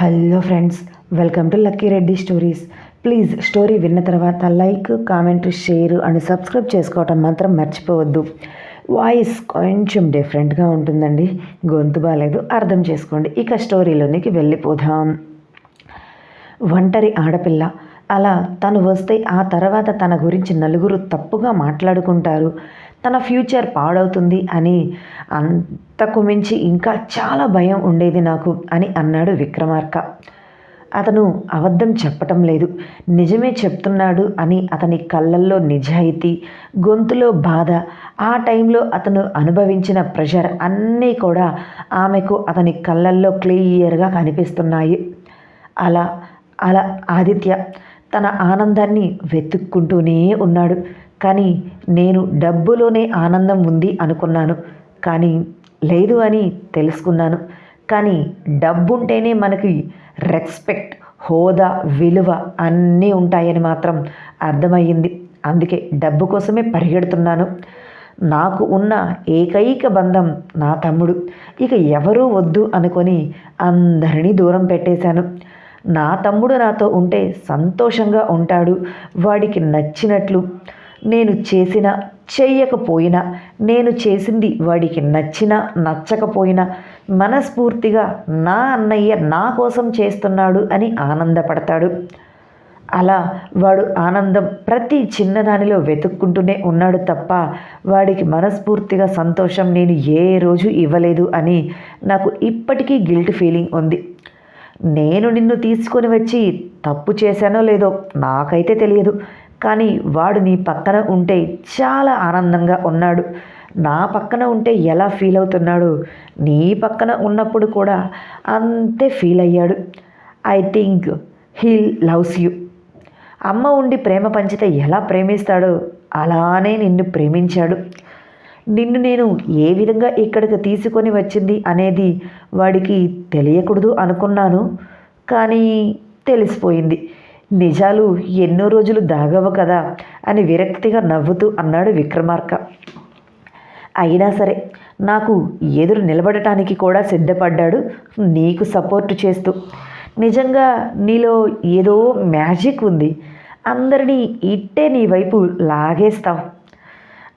Hello friends welcome to Lucky Reddy stories please story విన్న తర్వాత like comment share and subscribe చేసుకోవటం మాత్రం మర్చిపోవద్దు. వాయిస్ కొంచెం డిఫరెంట్గా ఉంటుందండి. గొంతు బాగాలేదు అర్థం చేసుకోండి. ఇక స్టోరీలోనికి వెళ్ళిపోదాం. ఒంటరి ఆడపిల్ల. అలా తను వస్తే ఆ తర్వాత తన గురించి నలుగురు తప్పుగా మాట్లాడుకుంటారు. తన ఫ్యూచర్ పాడవుతుంది అని అంతకు మించి ఇంకా చాలా భయం ఉండేది నాకు అని అన్నాడు విక్రమార్క. అతను అబద్ధం చెప్పటం లేదు. నిజమే చెప్తున్నాడు అని అతని కళ్ళల్లో నిజాయితీ గొంతులో బాధ ఆ టైంలో అతను అనుభవించిన ప్రెషర్ అన్నీ కూడా ఆమెకు అతని కళ్ళల్లో క్లియర్గా కనిపిస్తున్నాయి. అలా అలా ఆదిత్య తన ఆనందాన్ని వెతుక్కుంటూనే ఉన్నాడు. కానీ నేను డబ్బులోనే ఆనందం ఉంది అనుకున్నాను. కానీ లేదు అని తెలుసుకున్నాను. కానీ డబ్బుంటేనే మనకి రెస్పెక్ట్ హోదా విలువ అన్నీ ఉంటాయని మాత్రం అర్థమయ్యింది. అందుకే డబ్బు కోసమే పరిగెడుతున్నాను. నాకు ఉన్న ఏకైక బంధం నా తమ్ముడు. ఇక ఎవరూ వద్దు అనుకొని అందరినీ దూరం పెట్టేశాను. నా తమ్ముడు నాతో ఉంటే సంతోషంగా ఉంటాడు. వాడికి నచ్చినట్లు నేను చేసిన చెయ్యకపోయినా నేను చేసింది వాడికి నచ్చినా నచ్చకపోయినా మనస్ఫూర్తిగా నా అన్నయ్య నా కోసం చేస్తున్నాడు అని ఆనందపడతాడు. అలా వాడు ఆనందం ప్రతి చిన్నదానిలో వెతుక్కుంటూనే ఉన్నాడు తప్ప వాడికి మనస్ఫూర్తిగా సంతోషం నేను ఏ రోజు ఇవ్వలేదు అని నాకు ఇప్పటికీ గిల్ట్ ఫీలింగ్ ఉంది. నేను నిన్ను తీసుకొని వచ్చి తప్పు చేశానో లేదో నాకైతే తెలియదు. కానీ వాడు నీ పక్కన ఉంటే చాలా ఆనందంగా ఉన్నాడు. నా పక్కన ఉంటే ఎలా ఫీల్ అవుతున్నాడు? నీ పక్కన ఉన్నప్పుడు కూడా అంతే ఫీల్ అయ్యాడు. I think he loves you. అమ్మ ఉండి ప్రేమ పంచితే ఎలా ప్రేమిస్తాడో అలానే నిన్ను ప్రేమించాడు. నిన్ను నేను ఏ విధంగా ఇక్కడికి తీసుకొని వచ్చింది అనేది వాడికి తెలియకూడదు అనుకున్నాను. కానీ తెలిసిపోయింది. నిజాలు ఎన్నో రోజులు దాగవు కదా అని విరక్తిగా నవ్వుతూ అన్నాడు విక్రమార్క. అయినా సరే నాకు ఎదురు నిలబడటానికి కూడా సిద్ధపడ్డాడు నీకు సపోర్ట్ చేస్తూ. నిజంగా నీలో ఏదో మ్యాజిక్ ఉంది. అందరినీ ఇట్టే నీ వైపు లాగేస్తావు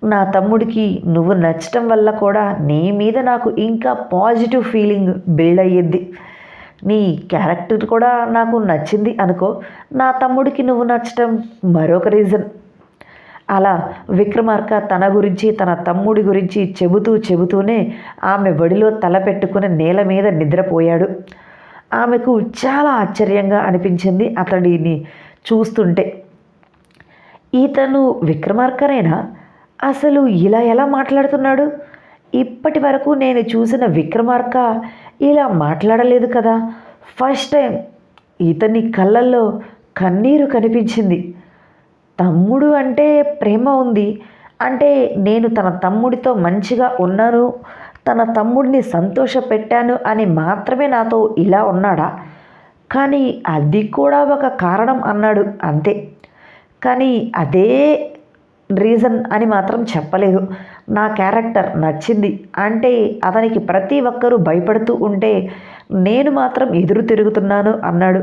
నా తమ్ముడికి నువ్వు నచ్చటం వల్ల కూడా నీ మీద నాకు ఇంకా పాజిటివ్ ఫీలింగ్ బిల్డ్ అయ్యింది నీ క్యారెక్టర్ కూడా నాకు నచ్చింది అనుకో నా తమ్ముడికి నువ్వు నచ్చటం మరొక రీజన్. అలా విక్రమార్క తన గురించి తన తమ్ముడి గురించి చెబుతూ చెబుతూనే ఆమె వడిలో తల పెట్టుకుని నేల మీద నిద్రపోయాడు. ఆమెకు చాలా ఆశ్చర్యంగా అనిపించింది అతడిని చూస్తుంటే. ఈతను విక్రమార్కనేనా? అసలు ఇలా ఎలా మాట్లాడుతున్నాడు? ఇప్పటి వరకు నేను చూసిన విక్రమార్క ఇలా మాట్లాడలేదు కదా. ఫస్ట్ టైం ఇతని కళ్ళల్లో కన్నీరు కనిపించింది. తమ్ముడు అంటే ప్రేమ ఉంది. అంటే నేను తన తమ్ముడితో మంచిగా ఉన్నాను. తన తమ్ముడిని సంతోష పెట్టాను అని మాత్రమే నాతో ఇలా ఉన్నాడా? కానీ అది కూడా ఒక కారణం అన్నాడు అంతే. కానీ అదే రీజన్ అని మాత్రం చెప్పలేదు. నా క్యారెక్టర్ నచ్చింది అంటే అతనికి ప్రతి ఒక్కరూ భయపడుతూ ఉంటే నేను మాత్రం ఎదురు తిరుగుతున్నాను అన్నాడు.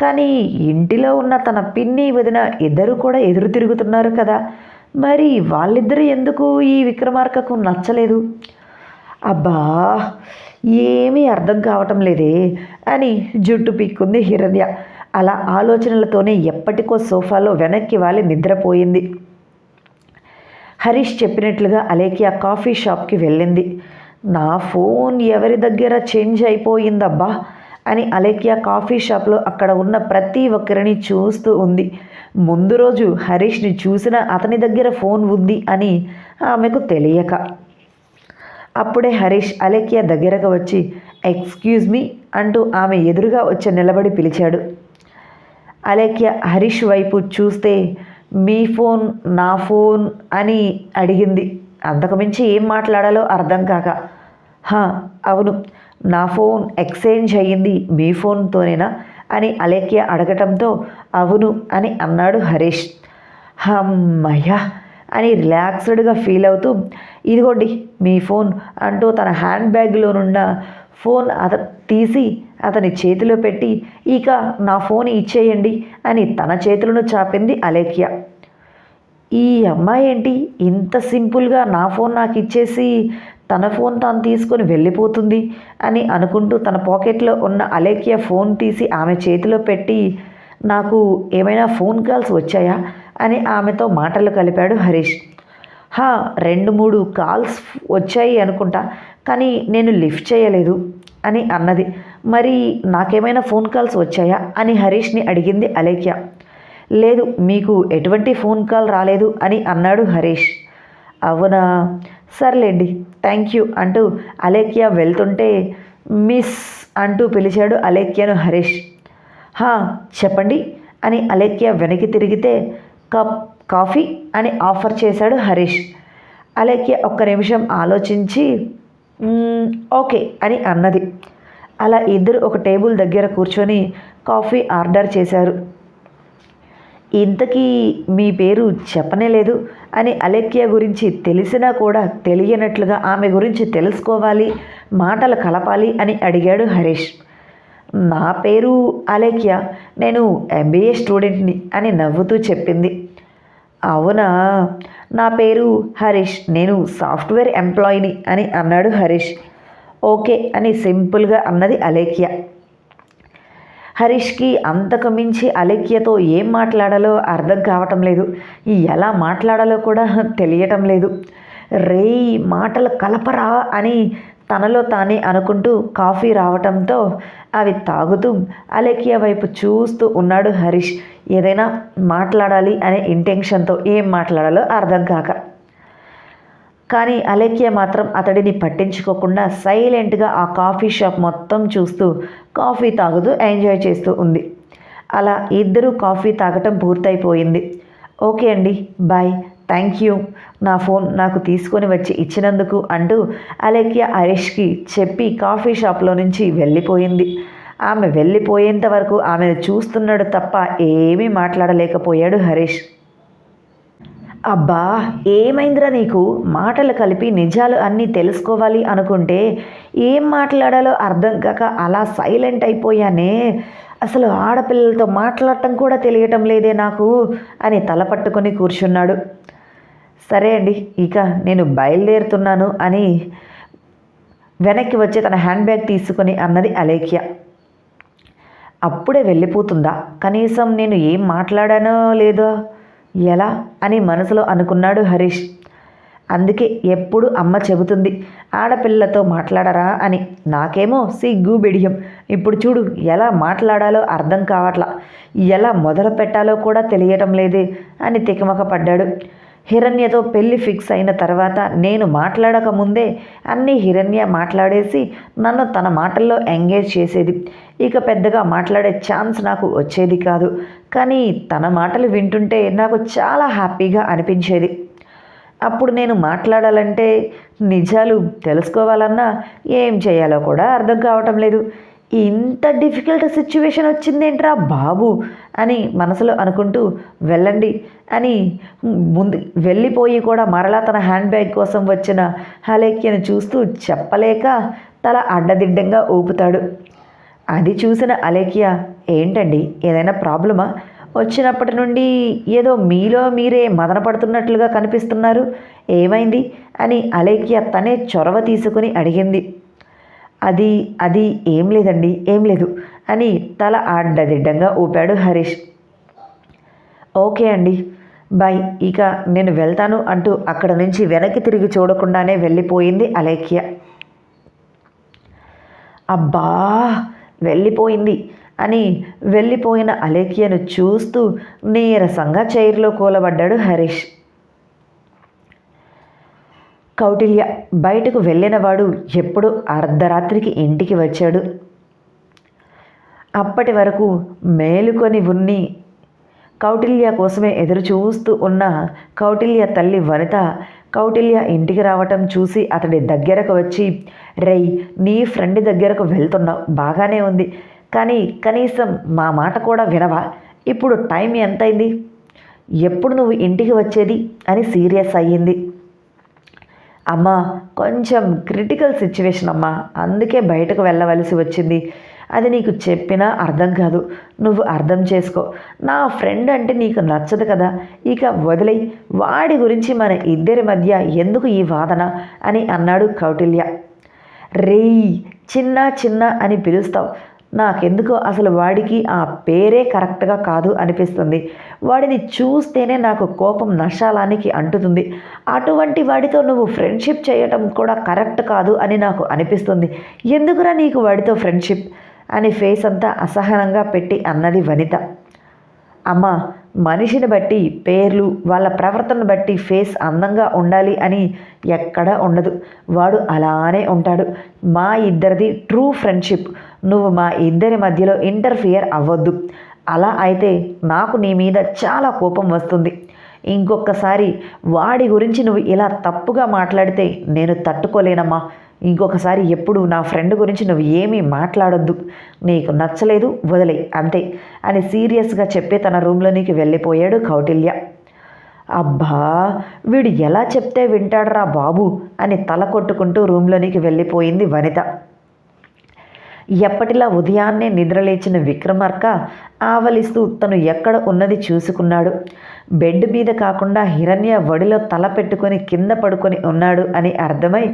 కానీ ఇంటిలో ఉన్న తన పిన్ని వదిన ఇద్దరు కూడా ఎదురు తిరుగుతున్నారు కదా. మరి వాళ్ళిద్దరూ ఎందుకు ఈ విక్రమార్కకు నచ్చలేదు? అబ్బా ఏమీ అర్థం కావటం లేదే అని జుట్టు పీక్కుంది హిరణ్య. అలా ఆలోచనలతోనే ఎప్పటికో సోఫాలో వెనక్కి వాలి నిద్రపోయింది. హరీష్ చెప్పినట్లుగా అలేకియా కాఫీ షాప్కి వెళ్ళింది. నా ఫోన్ ఎవరి దగ్గర చేంజ్ అయిపోయిందబ్బా? అని అలేకియా కాఫీ షాప్లో అక్కడ ఉన్న ప్రతి ఒక్కరిని చూస్తూ ఉంది. ముందు రోజు హరీష్ని చూసిన అతని దగ్గర ఫోన్ ఉంది అని ఆమెకు తెలియక. అప్పుడే హరీష్ అలేకియా దగ్గరకు వచ్చి ఎక్స్క్యూజ్ మీ అంటూ ఆమె ఎదురుగా వచ్చి నిలబడి పిలిచాడు. అలేఖ్య హరీష్ వైపు చూస్తే మీ ఫోన్ నా ఫోన్ అని అడిగింది. అంతకుమించి ఏం మాట్లాడాలో అర్థం కాక అవును నా ఫోన్ ఎక్స్చేంజ్ అయ్యింది మీ ఫోన్తోనేనా? అని అలేఖ్య అడగటంతో అవును అని అన్నాడు హరీష్. హమ్మయ్య అని రిలాక్స్డ్గా ఫీల్ అవుతూ ఇదిగోండి మీ ఫోన్ అంటూ తన హ్యాండ్ బ్యాగ్లో నున్న ఫోన్ అత తీసి అతని చేతిలో పెట్టి ఇక నా ఫోన్ ఇచ్చేయండి అని తన చేతులను చాపింది అలేఖ్య. ఈ అమ్మాయి ఏంటి? ఇంత సింపుల్గా నా ఫోన్ నాకు ఇచ్చేసి తన ఫోన్ తాను తీసుకొని వెళ్ళిపోతుంది అని అనుకుంటూ తన పాకెట్లో ఉన్న అలేఖ్య ఫోన్ తీసి ఆమె చేతిలో పెట్టి నాకు ఏమైనా ఫోన్ కాల్స్ వచ్చాయా? అని ఆమెతో మాటలు కలిపాడు హరీష్. హా రెండు మూడు కాల్స్ వచ్చాయి అనుకుంటా కానీ నేను లిఫ్ట్ చేయలేదు. అని అన్నది. మరి నాకేమైనా ఫోన్ కాల్స్ వచ్చాయా? అని హరీష్ని అడిగింది అలేఖ్య. లేదు మీకు ఎటువంటి ఫోన్ కాల్ రాలేదు అని అన్నాడు హరీష్. అవునా? సర్లేండి థ్యాంక్ యూ అంటూ అలేఖ్య వెళ్తుంటే మిస్ అంటూ పిలిచాడు అలేఖ్యను హరీష్. హా చెప్పండి అని అలేఖ్య వెనక్కి తిరిగితే కప్ కాఫీ అని ఆఫర్ చేశాడు హరీష్. అలేఖ్య ఒక్క నిమిషం ఆలోచించి ఓకే అని అన్నది. అలా ఇద్దరు ఒక టేబుల్ దగ్గర కూర్చొని కాఫీ ఆర్డర్ చేశారు. ఇంతకీ మీ పేరు చెప్పనే లేదు అని అలెక్య గురించి తెలిసినా కూడా తెలియనట్లుగా ఆమె గురించి తెలుసుకోవాలి మాటలు కలపాలి అని అడిగాడు హరీష్. నా పేరు అలేఖ్య నేను ఎంబీఏ స్టూడెంట్ని అని నవ్వుతూ చెప్పింది. అవునా? నా పేరు హరీష్. నేను సాఫ్ట్వేర్ ఎంప్లాయీని అని అన్నాడు హరీష్. ఓకే అని సింపుల్గా అన్నది అలేఖ్య. హరీష్కి అంతకు మించి అలేఖ్యతో ఏం మాట్లాడాలో అర్థం కావటం లేదు. ఎలా మాట్లాడాలో కూడా తెలియటం లేదు. రేయ్ మాటలు కలపరా అని తనలో తానే అనుకుంటూ కాఫీ రావటంతో అవి తాగుతూ అలేఖ్య వైపు చూస్తూ ఉన్నాడు హరీష్. ఏదైనా మాట్లాడాలి అనే ఇంటెన్షన్తో ఏం మాట్లాడాలో అర్థం కాక. కానీ అలేఖ్య మాత్రం అతడిని పట్టించుకోకుండా సైలెంట్గా ఆ కాఫీ షాప్ మొత్తం చూస్తూ కాఫీ తాగుతూ ఎంజాయ్ చేస్తూ ఉంది. అలా ఇద్దరూ కాఫీ తాగటం పూర్తయిపోయింది. ఓకే అండి బాయ్. Thank you. నా ఫోన్ నాకు తీసుకొని వచ్చి ఇచ్చినందుకు అంటూ అలేఖ్య హరీష్కి చెప్పి కాఫీ షాప్లో నుంచి వెళ్ళిపోయింది. ఆమె వెళ్ళిపోయేంత వరకు ఆమెను చూస్తున్నాడు తప్ప ఏమీ మాట్లాడలేకపోయాడు హరీష్. అబ్బా ఏమైందిరా నీకు? మాటలు కలిపి నిజాలు అన్నీ తెలుసుకోవాలి అనుకుంటే ఏం మాట్లాడాలో అర్థం కాక అలా సైలెంట్ అయిపోయానే. అసలు ఆడపిల్లలతో మాట్లాడటం కూడా తెలియటం లేదే నాకు అని తల పట్టుకొని కూర్చున్నాడు. సరే అండి ఇక నేను బయలుదేరుతున్నాను అని వెనక్కి వచ్చి తన హ్యాండ్ బ్యాగ్ తీసుకొని అన్నది అలేఖ్య. అప్పుడే వెళ్ళిపోతుందా? కనీసం నేను ఏం మాట్లాడానో లేదో? ఎలా? అని మనసులో అనుకున్నాడు హరీష్. అందుకే ఎప్పుడు అమ్మ చెబుతుంది ఆడపిల్లతో మాట్లాడరా అని. నాకేమో సిగ్గు బిడియం. ఇప్పుడు చూడు ఎలా మాట్లాడాలో అర్థం కావట్లా. ఎలా మొదలు పెట్టాలో కూడా తెలియటం లేదే అని తికమక పడ్డాడు. హిరణ్యతో పెళ్ళి ఫిక్స్ అయిన తర్వాత నేను మాట్లాడక ముందే అన్నీ హిరణ్య మాట్లాడేసి నన్ను తన మాటల్లో ఎంగేజ్ చేసేది. ఇక పెద్దగా మాట్లాడే ఛాన్స్ నాకు వచ్చేది కాదు. కానీ తన మాటలు వింటుంటే నాకు చాలా హ్యాపీగా అనిపించేది. అప్పుడు నేను మాట్లాడాలంటే నిజాలు తెలుసుకోవాలన్నా ఏం చేయాలో కూడా అర్థం కావటం లేదు. ఇంత డిఫికల్ట్ సిచ్యువేషన్ వచ్చిందేంట్రా బాబు అని మనసులో అనుకుంటూ వెళ్ళండి అని ముందు వెళ్ళిపోయి కూడా మరలా తన హ్యాండ్ బ్యాగ్ కోసం వచ్చిన హలేఖ్యను చూస్తూ చెప్పలేక తల అడ్డదిడ్డంగా ఊపుతాడు. అది చూసిన అలేఖ్య ఏంటండి? ఏదైనా ప్రాబ్లమా? వచ్చినప్పటి నుండి ఏదో మీలో మీరే మదన పడుతున్నట్లుగా కనిపిస్తున్నారు. ఏమైంది? అని అలేఖ్య తనే చొరవ తీసుకుని అడిగింది. అది అది ఏం లేదండి ఏం లేదు అని తల ఆడ్డదిడ్డంగా ఊపాడు హరీష్. ఓకే అండి బాయ్ ఇక నేను వెళ్తాను అంటూ అక్కడ నుంచి వెనక్కి తిరిగి చూడకుండానే వెళ్ళిపోయింది అలేఖ్య. అబ్బా వెళ్ళిపోయింది అని వెళ్ళిపోయిన అలేఖ్యను చూస్తూ నీరసంగా చైర్లో కూలబడ్డాడు హరీష్. కౌటిల్య బయటకు వెళ్ళినవాడు ఎప్పుడు అర్ధరాత్రికి ఇంటికి వచ్చాడు. అప్పటి వరకు మేలుకొని ఉన్ని కౌటిల్య కోసమే ఎదురు చూస్తూ ఉన్న కౌటిల్య తల్లి వనిత కౌటిల్య ఇంటికి రావటం చూసి అతడి దగ్గరకు వచ్చి రై నీ ఫ్రెండ్ దగ్గరకు వెళ్తున్నావు బాగానే ఉంది. కానీ కనీసం మా మాట కూడా వినవా? ఇప్పుడు టైం ఎంతైంది? ఎప్పుడు నువ్వు ఇంటికి వచ్చేది? అని సీరియస్ అయ్యింది. అమ్మా కొంచెం క్రిటికల్ సిచ్యువేషన్ అమ్మా. అందుకే బయటకు వెళ్ళవలసి వచ్చింది. అది నీకు చెప్పినా అర్థం కాదు. నువ్వు అర్థం చేసుకో. నా ఫ్రెండ్ అంటే నీకు నచ్చదు కదా. ఇక వదిలే వాడి గురించి మన ఇద్దరి మధ్య ఎందుకు ఈ వాదన? అని అన్నాడు కౌటిల్య. రేయ్ చిన్న చిన్న అని పిలుస్తావు. నాకెందుకో అసలు వాడికి ఆ పేరే కరెక్ట్గా కాదు అనిపిస్తుంది. వాడిని చూస్తేనే నాకు కోపం నశాలానికి అంటుతుంది. అటువంటి వాడితో నువ్వు ఫ్రెండ్షిప్ చేయటం కూడా కరెక్ట్ కాదు అని నాకు అనిపిస్తుంది. ఎందుకురా నీకు వాడితో ఫ్రెండ్షిప్? అని ఫేస్ అంతా అసహనంగా పెట్టి అన్నది వనిత. అమ్మ మనిషిని బట్టి పేర్లు వాళ్ళ ప్రవర్తన బట్టి ఫేస్ అందంగా ఉండాలి అని ఎక్కడా ఉండదు. వాడు అలానే ఉంటాడు. మా ఇద్దరిది ట్రూ ఫ్రెండ్షిప్. నువ్వు మా ఇద్దరి మధ్యలో ఇంటర్ఫియర్ అవ్వద్దు. అలా అయితే నాకు నీ మీద చాలా కోపం వస్తుంది. ఇంకొకసారి వాడి గురించి నువ్వు ఇలా తప్పుగా మాట్లాడితే నేను తట్టుకోలేనమ్మా. ఇంకొకసారి ఎప్పుడు నా ఫ్రెండ్ గురించి నువ్వు ఏమీ మాట్లాడొద్దు. నీకు నచ్చలేదు వదిలే అంతే అని సీరియస్గా చెప్పి తన రూమ్లోనికి వెళ్ళిపోయాడు కౌటిల్య. అబ్బా వీడు ఎలా చెప్తే వింటాడరా బాబు అని తల కొట్టుకుంటూ రూమ్లోనికి వెళ్ళిపోయింది వనిత. ఎప్పటిలా ఉదయాన్నే నిద్రలేచిన విక్రమార్క ఆవలిస్తూ తను ఎక్కడ ఉన్నది చూసుకున్నాడు. బెడ్ మీద కాకుండా హిరణ్య వడిలో తల పెట్టుకొని కింద పడుకొని ఉన్నాడు అని అర్థమై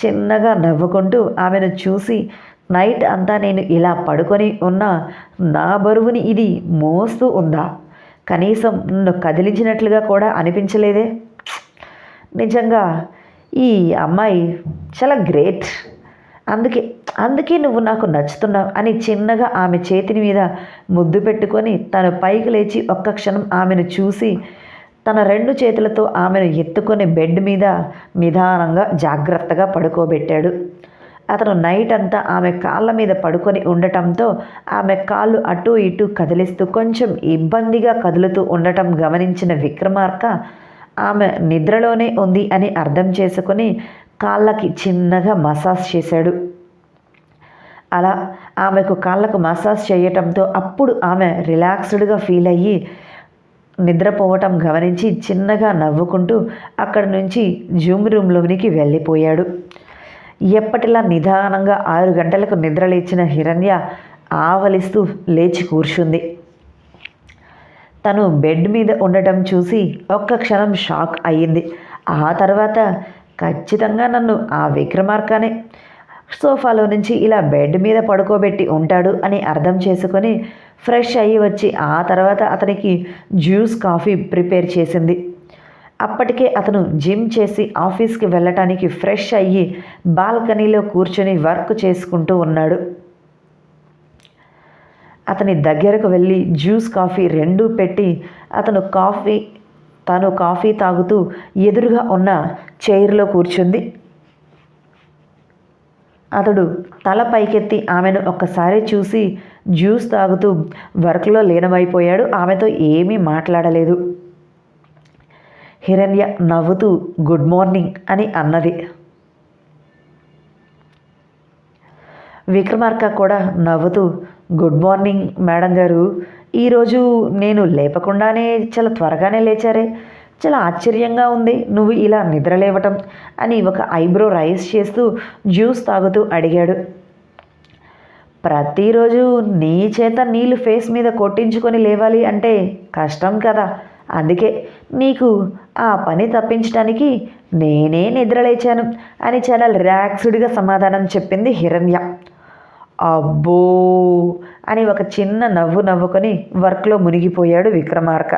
చిన్నగా నవ్వుకుంటూ ఆమెను చూసి నైట్ అంతా నేను ఇలా పడుకొని ఉన్నా నా బరువుని ఇది మోస్తూ ఉందా? కనీసం నన్ను కదిలించినట్లుగా కూడా అనిపించలేదే? నిజంగా ఈ అమ్మాయి చాలా గ్రేట్. అందుకే అందుకే నువ్వు నాకు నచ్చుతున్నావు అని చిన్నగా ఆమె చేతిని మీద ముద్దు పెట్టుకొని తను పైకి లేచి ఒక్క క్షణం ఆమెను చూసి తన రెండు చేతులతో ఆమెను ఎత్తుకొని బెడ్ మీద నిదానంగా జాగ్రత్తగా పడుకోబెట్టాడు. అతను నైట్ అంతా ఆమె కాళ్ళ మీద పడుకొని ఉండటంతో ఆమె కాళ్ళు అటు ఇటు కదిలిస్తూ కొంచెం ఇబ్బందిగా కదులుతూ ఉండటం గమనించిన విక్రమార్క ఆమె నిద్రలోనే ఉంది అని అర్థం చేసుకొని కాళ్ళకి చిన్నగా మసాజ్ చేశాడు. అలా ఆమెకు కాళ్ళకు మసాజ్ చేయటంతో అప్పుడు ఆమె రిలాక్స్డ్గా ఫీల్ అయ్యి నిద్రపోవటం గమనించి చిన్నగా నవ్వుకుంటూ అక్కడి నుంచి జూమ్ రూమ్లోనికి వెళ్ళిపోయాడు. ఎప్పటిలా నిదానంగా ఆరు గంటలకు నిద్రలేచిన హిరణ్య ఆవలిస్తూ లేచి కూర్చుంది. తను బెడ్ మీద ఉండటం చూసి ఒక్క క్షణం షాక్ అయ్యింది. ఆ తర్వాత ఖచ్చితంగా నన్ను ఆ విక్రమార్కనే సోఫాలో నుంచి ఇలా బెడ్ మీద పడుకోబెట్టి ఉంటాడు అని అర్థం చేసుకొని ఫ్రెష్ అయ్యి వచ్చి ఆ తర్వాత అతనికి జ్యూస్ కాఫీ ప్రిపేర్ చేసింది. అప్పటికే అతను జిమ్ చేసి ఆఫీస్కి వెళ్ళటానికి ఫ్రెష్ అయ్యి బాల్కనీలో కూర్చొని వర్క్ చేసుకుంటూ ఉన్నాడు. అతని దగ్గరకు వెళ్ళి జ్యూస్ కాఫీ రెండూ పెట్టి అతను కాఫీ తాను కాఫీ తాగుతూ ఎదురుగా ఉన్న చైర్లో కూర్చుంది. అతడు తల పైకెత్తి ఆమెను ఒక్కసారి చూసి జ్యూస్ తాగుతూ వర్క్లో లీనమైపోయాడు. ఆమెతో ఏమీ మాట్లాడలేదు. హిరణ్య నవ్వుతూ గుడ్ మార్నింగ్ అని అన్నది. విక్రమార్క కూడా నవ్వుతూ గుడ్ మార్నింగ్ మేడం గారు. ఈరోజు నేను లేపకుండానే చాలా త్వరగానే లేచారే. చాలా ఆశ్చర్యంగా ఉంది. నువ్వు ఇలా నిద్రలేవటం అని ఒక ఐబ్రో రైస్ చేస్తూ జ్యూస్ తాగుతూ అడిగాడు. ప్రతిరోజు నీ చేత నీళ్ళు ఫేస్ మీద కొట్టించుకొని లేవాలి అంటే కష్టం కదా. అందుకే నీకు ఆ పని తప్పించడానికి నేనే నిద్రలేచాను అని చాలా రిలాక్స్డ్గా సమాధానం చెప్పింది హిరణ్య. అబ్బో అని ఒక చిన్న నవ్వు నవ్వుకొని వర్క్లో మునిగిపోయాడు విక్రమార్క.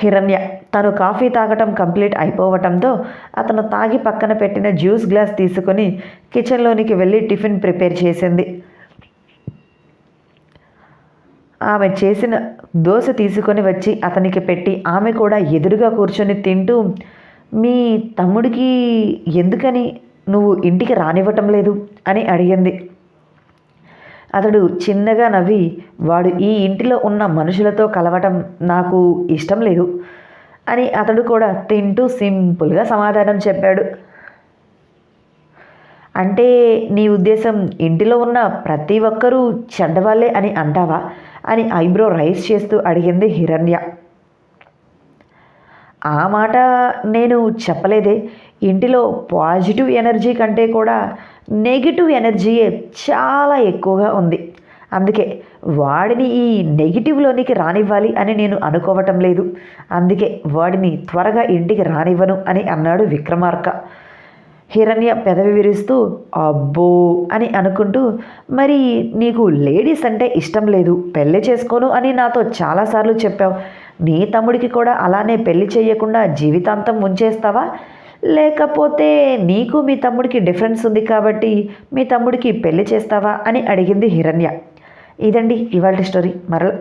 హిరణ్య తను కాఫీ తాగటం కంప్లీట్ అయిపోవటంతో అతను తాగి పక్కన పెట్టిన జ్యూస్ గ్లాస్ తీసుకొని కిచెన్లోనికి వెళ్ళి టిఫిన్ ప్రిపేర్ చేసింది. ఆమె చేసిన దోశ తీసుకొని వచ్చి అతనికి పెట్టి ఆమె కూడా ఎదురుగా కూర్చొని తింటూ మీ తమ్ముడికి ఎందుకని నువ్వు ఇంటికి రానివ్వటం లేదు అని అడిగింది. అతడు చిన్నగా నవ్వి వాడు ఈ ఇంటిలో ఉన్న మనుషులతో కలవటం నాకు ఇష్టం లేదు అని అతడు కూడా తింటూ సింపుల్గా సమాధానం చెప్పాడు. అంటే నీ ఉద్దేశం ఇంటిలో ఉన్న ప్రతి ఒక్కరూ చెడ్డవాళ్ళే అని అంటావా? అని ఐబ్రో రైస్ చేస్తూ అడిగింది హిరణ్య. ఆ మాట నేను చెప్పలేదే. ఇంటిలో పాజిటివ్ ఎనర్జీ కంటే కూడా నెగిటివ్ ఎనర్జీయే చాలా ఎక్కువగా ఉంది. అందుకే వాడిని ఈ నెగిటివ్లోనికి రానివ్వాలి అని నేను అనుకోవటం లేదు. అందుకే వాడిని త్వరగా ఇంటికి రానివ్వను అని అన్నాడు విక్రమార్క. హిరణ్య పెదవి విరుస్తూ అబ్బో అని అనుకుంటూ మరి నీకు లేడీస్ అంటే ఇష్టం లేదు పెళ్ళి చేసుకోను అని నాతో చాలాసార్లు చెప్పావు. నీ తమ్ముడికి కూడా అలానే పెళ్ళి చేయకుండా జీవితాంతం ఉంచేస్తావా లేకపోతే నీకు మీ తమ్ముడికి డిఫరెన్స్ ఉంది కాబట్టి మీ తమ్ముడికి పెళ్ళి చేస్తావా అని అడిగింది హిరణ్య. ఇదండి ఇవాళ స్టోరీ. మరల